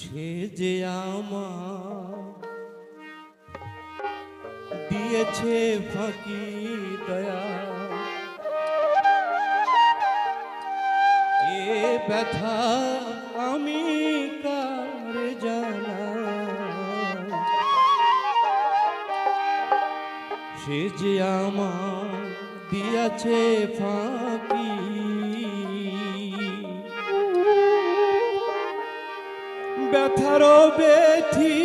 সে যে আমার দিয়েছে ফাঁকি দয়া। এ ব্যথা আমি কার জানা? সে যে আমার দিয়েছে ফাঁকি ব্যথারও ব্যথি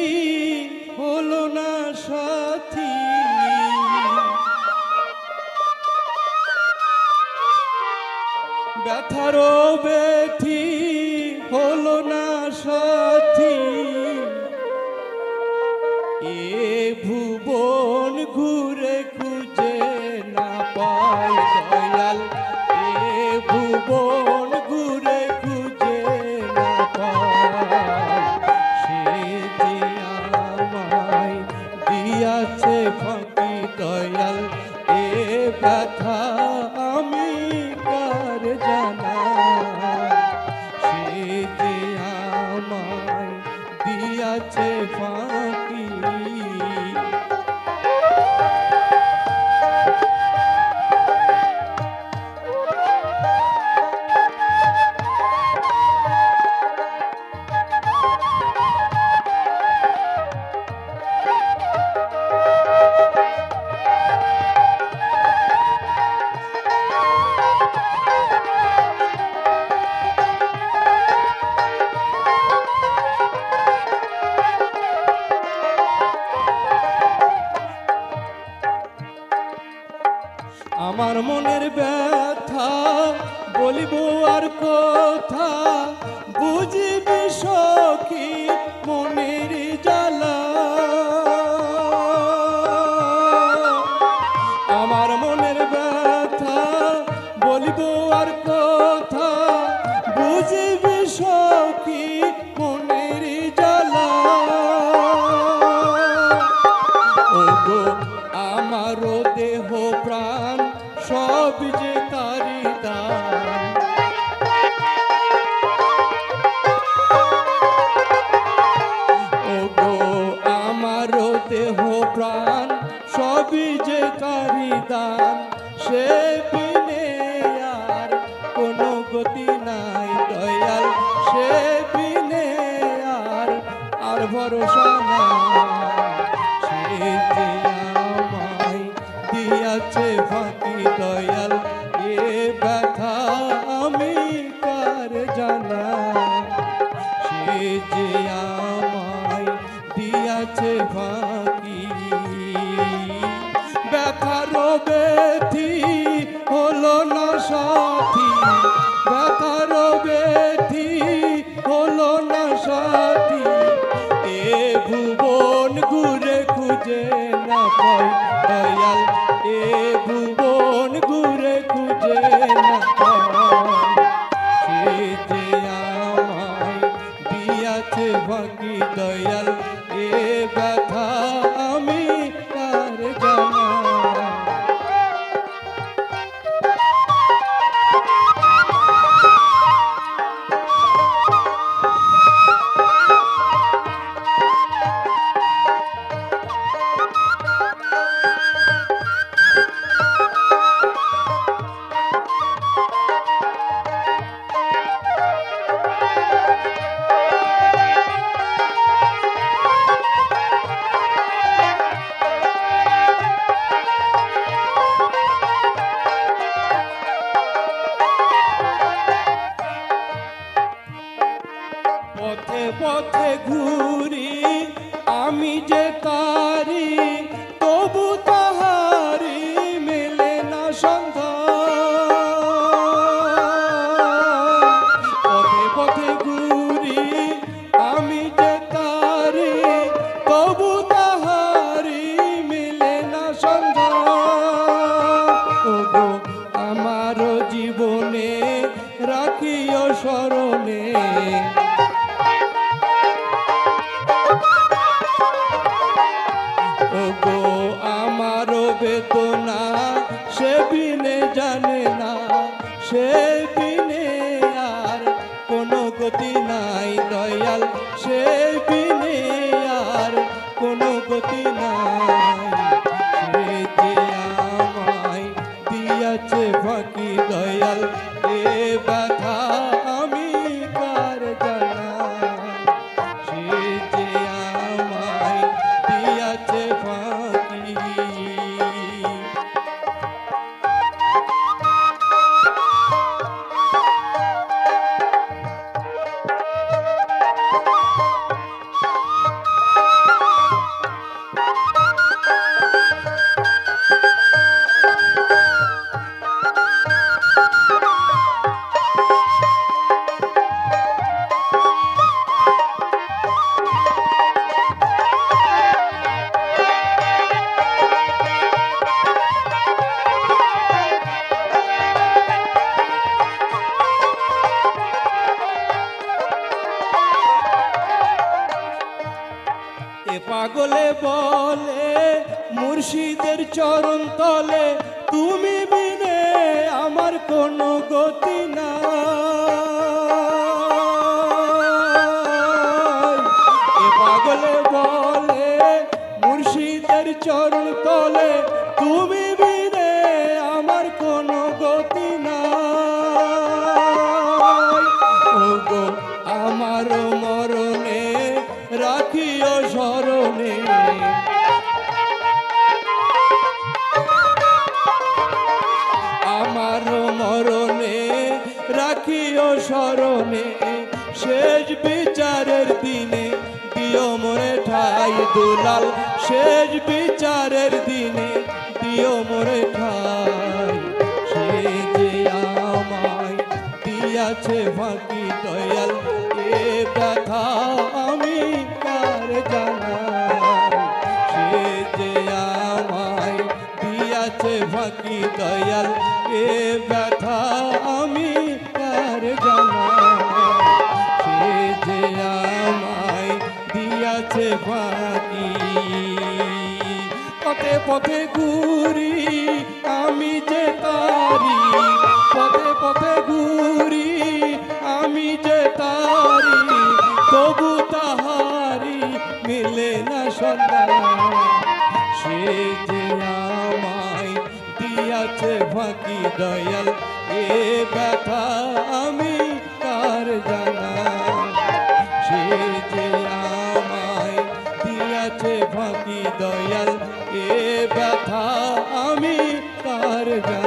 হলো না সাথী। ব্যথারও ব্যথি দিয়াছে আমার মনের ব্যথা বলিব আর কথা? বুঝিবি ভরসা সে যে এ ব্যথা আমি কার জানা? সে যে আমায় দিয়াছে ফাঁকি ব্যথার ব্যথি হলো না সাথী খুঁজে না পাই দয়াল, এ ভুবন ঘুরে খুঁজে না পাই যে আমায় দিয়াছে বাকি দয়াল, এ ব্যথা আমি যে ওগো আমার বেদনা, সে বিনে জানে না, সে বিনে আর কোনো গতি নাই দয়াল, সে বিনে আর কোনো গতি মুর্শিদের চরণ তলে, তুমি বিনে আমার কোনো গতি না পাগলে বলে, মুর্শিদের চরণ তলে, তুমি বিনে রাখিও শেষ বিচারের দিনে দিও মোরে ঠাই দুলাল। শেষ বিচারের দিনে দিও মোরে ঠাই। সে যে আমায় দিয়াছে ফাঁকি দয়াল, এ ব্যথা আমি কার জানাই? সে যে আমায় দিয়াছে ফাঁকি দয়াল, এ ব্যথা আমি পথে ঘুরি, আমি যে তারি, পথে পথে ঘুরি, আমি যে তারি, তবু তাহারি মিলে না সন্ধান। সে যে আমায় দিয়াছে ফাঁকি দয়াল, এ ব্যথা আমি কার জানা। সে যে আমায় দিয়াছে ফাঁকি দয়াল ব্যথা আমি তার জানা